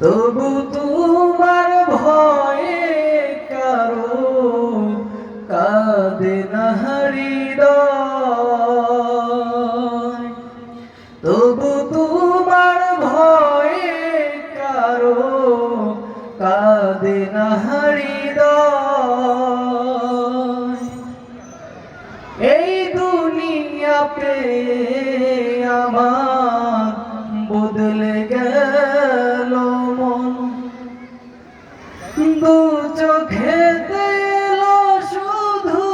তবু তোমার ভয়ে কারও কাঁদে বদলে গেল মন। দু চোখে দিল শুধু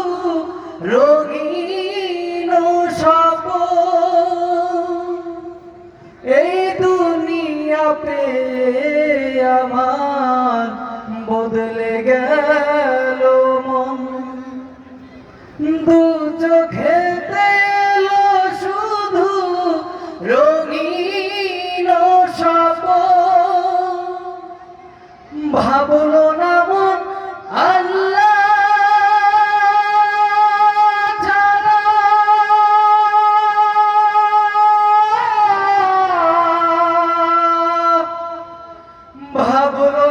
রঙিন সপ এই দুনিয়াতে আমার বদলে গেল ভাবলো না মন আল্লাহ। ভাবলো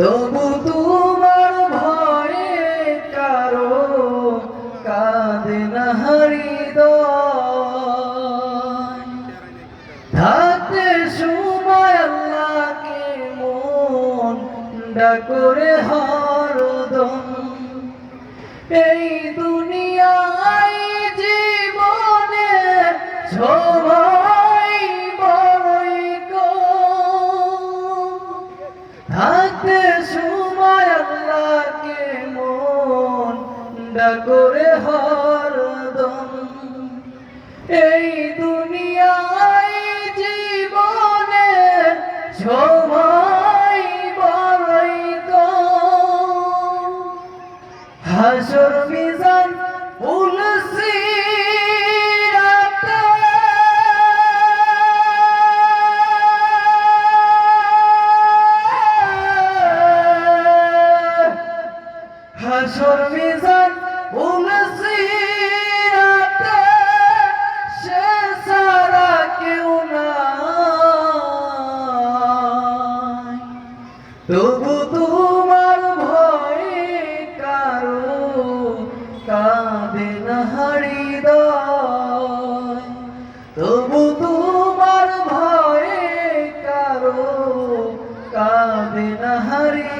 তবু তোমার ভয়ে কারও কাঁদে না হৃদয় থাকতে সময় আল্লাহকে মন ডাকরে হরদম এই দুনিয়ায় জীবনে সবাই ডাকরে হরদম এই দুনিয়ায় জীবনে সময় বড়ই হাসর মিজান উলসি হাসর মিজান তবু তোমার ভয়ে কারও কাঁদে না হৃদয় তবু তোমার ভয়ে কারও কাঁদে না হৃদয়